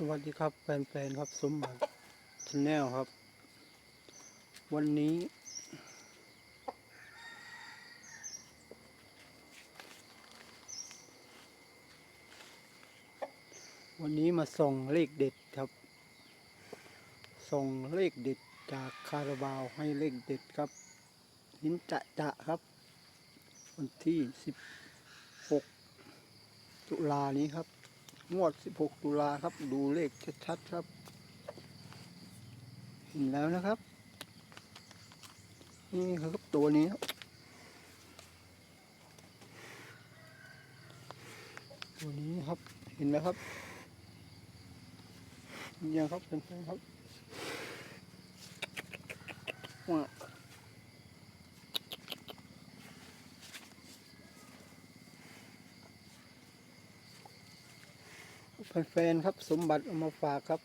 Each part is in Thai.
สวัสดีครับแฟนๆครับสมบัติชแนลครับ วันนี้ วันนี้มาส่งเลขเด็ดครับ ส่งเลขเด็ดจากคาราบาวให้เลขเด็ดครับหินจะจะครับ วันที่สิบหกตุลานี้ครับ งวด 16 ตุลาครับ ดูเลขชัดๆครับ เห็นแล้วนะครับ นี่ครับตัวนี้ครับตัวนี้ครับ เห็นไหมครับยังครับเป็นไงครับว่า แฟนๆครับสมบัติเอามาฝากครับ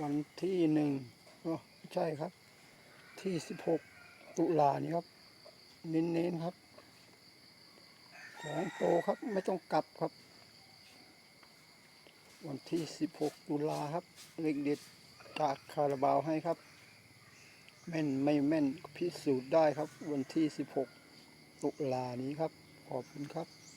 วันที่หนึ่งอ๋อไม่ใช่ครับ ที่สิบหกตุลานี้ครับ เน้นๆครับสองโตครับไม่ต้องกลับครับ วันที่สิบหกตุลาครับเลขเด็ดจากคาราบาวให้ครับ แม่นไม่แม่นพิสูจน์ได้ครับ วันที่สิบหกตุลานี้ครับ ขอบคุณครับ